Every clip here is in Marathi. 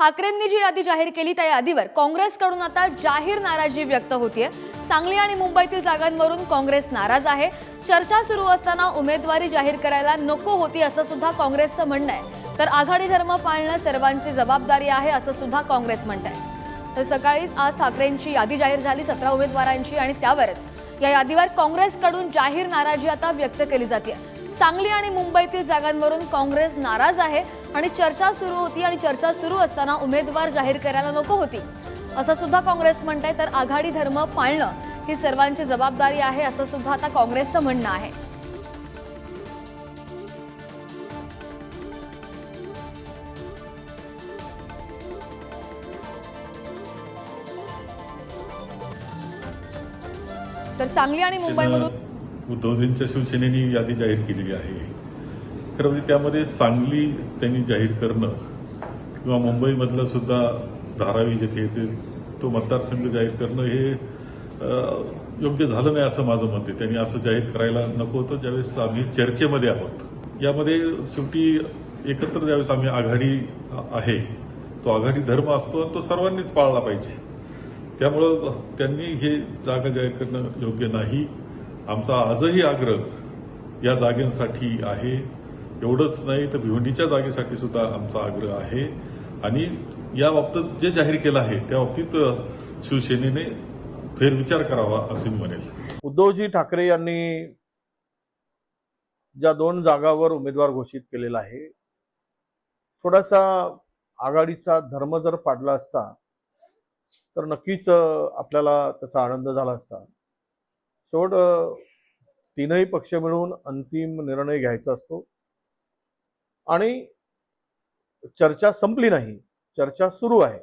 ठाकरेंनी जी यादी जाहीर केली त्या यादीवर काँग्रेसकडून आता जाहीर नाराजी व्यक्त होतीये. सांगली आणि मुंबईतील जागांवरून काँग्रेस नाराज आहे. चर्चा सुरू असताना उमेदवारी जाहीर करायला नको होती असं सुद्धा काँग्रेसचं म्हणणं आहे. तर आघाडी धर्म पाळणं सर्वांची जबाबदारी आहे असं सुद्धा काँग्रेस म्हणत आहे तर सकाळीच आज ठाकरेंची यादी जाहीर झाली सतरा उमेदवारांची आणि त्यावरच. या यादीवर काँग्रेसकडून जाहीर नाराजी आता व्यक्त केली जाते सांगली आणि मुंबईतील जागांवरून काँग्रेस नाराज आहे आणि चर्चा सुरू होती आणि चर्चा सुरू असताना उमेदवार जाहीर करायला नको होती. असं सुद्धा काँग्रेस म्हणते तर आघाडी धर्म पाळणं ही सर्वांची जबाबदारी आहे असं सुद्धा आता काँग्रेसचं म्हणणं आहे. तर सांगली आणि मुंबईमधून उद्धवजींच्या शिवसेनेने यादी जाहीर केलेली आहे. खरं म्हणजे त्यामध्ये सांगली त्यांनी जाहीर करणं किंवा मुंबईमधलं सुद्धा धारावी जेथे येते तो मतदारसंघ जाहीर करणं हे योग्य झालं नाही असं माझं मत आहे. त्यांनी असं जाहीर करायला नको होतं. ज्यावेळेस आम्ही चर्चेमध्ये आहोत यामध्ये शेवटी एकत्र ज्यावेळेस आम्ही आघाडी आहे तो आघाडी धर्म असतो आणि तो सर्वांनीच पाळला पाहिजे. त्यामुळं त्यांनी हे जागा जाहीर करणं योग्य नाही. आमचा आजही आग्रह या जागेसाठी आहे. एवढंच नाही तर भिवंडीच्या जागेसाठी सुद्धा आमचा आग्रह आहे. आणि या बाबतीत जे जाहीर केलं आहे त्या बाबतीत शिवसेनेने फेरविचार करावा असे म्हणेल. उद्धवजी ठाकरे यांनी ज्या दोन जागावर उमेदवार घोषित केलेला आहे थोडासा आघाडीचा धर्म जर पाडला असता तर नक्कीच आपल्याला त्याचा आनंद झाला असता. शेवट तीनही पक्ष मिळून अंतिम निर्णय घ्यायचा असतो. आणि चर्चा संपली नाही चर्चा सुरू आहे.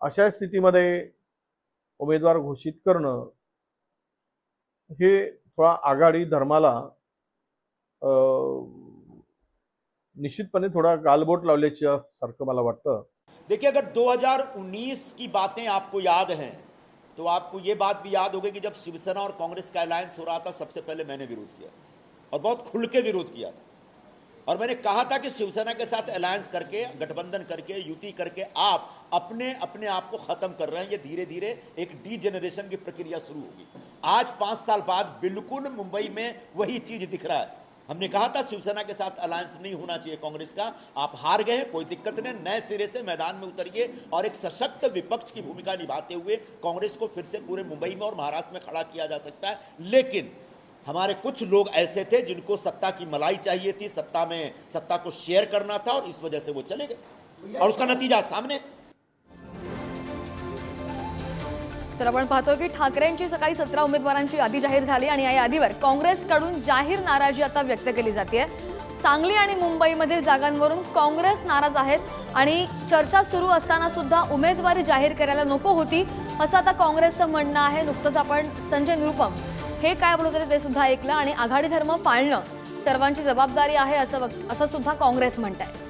अशा स्थितीमध्ये उमेदवार घोषित करणं हे थोडा आघाडी धर्माला अं, निश्चितपणे थोडा गालबोट लावल्याच्या सारखं मला वाटतं. देखिए अगर 2019 की बातें आपको याद हैं तो आपको ये बात भी याद होगी कि जब शिवसेना और कांग्रेस का अलायंस हो रहा था, सबसे पहले मैंने विरोध किया और बहुत खुल के विरोध किया था। और मैंने कहा था कि शिवसेना के साथ अलायंस करके, गठबंधन करके, युति करके आप अपने अपने आप को खत्म कर रहे हैं। ये धीरे धीरे एक डी जनरेशन की प्रक्रिया शुरू होगी। आज पाँच साल बाद बिल्कुल मुंबई में वही चीज़ दिख रहा है। हमने कहा था शिवसेना के साथ अलायंस नहीं होना चाहिए कांग्रेस का। आप हार गए कोई दिक्कत नहीं, नए सिरे से मैदान में उतरिए और एक सशक्त विपक्ष की भूमिका निभाते हुए कांग्रेस को फिर से पूरे मुंबई में और महाराष्ट्र में खड़ा किया जा सकता है। लेकिन हमारे कुछ लोग ऐसे थे जिनको सत्ता की मलाई चाहिए थी, सत्ता में, सत्ता को शेयर करना था और इस वजह से वो चले गए। और उसका नतीजा सामने। तर आपण पाहतो की ठाकरेंची सकाळी सतरा उमेदवारांची यादी जाहीर झाली आणि या यादीवर काँग्रेसकडून जाहीर नाराजी आता व्यक्त केली जाते सांगली आणि मुंबईमधील जागांवरून काँग्रेस नाराज आहेत आणि चर्चा सुरू असताना सुद्धा उमेदवारी जाहीर करायला नको होती असं आता काँग्रेसचं म्हणणं आहे. नुकतंच आपण संजय निरुपम हे काय बोलत होते ते सुद्धा ऐकलं आणि आघाडी धर्म पाळणं सर्वांची जबाबदारी आहे असं वक- असं सुद्धा काँग्रेस म्हणत आहे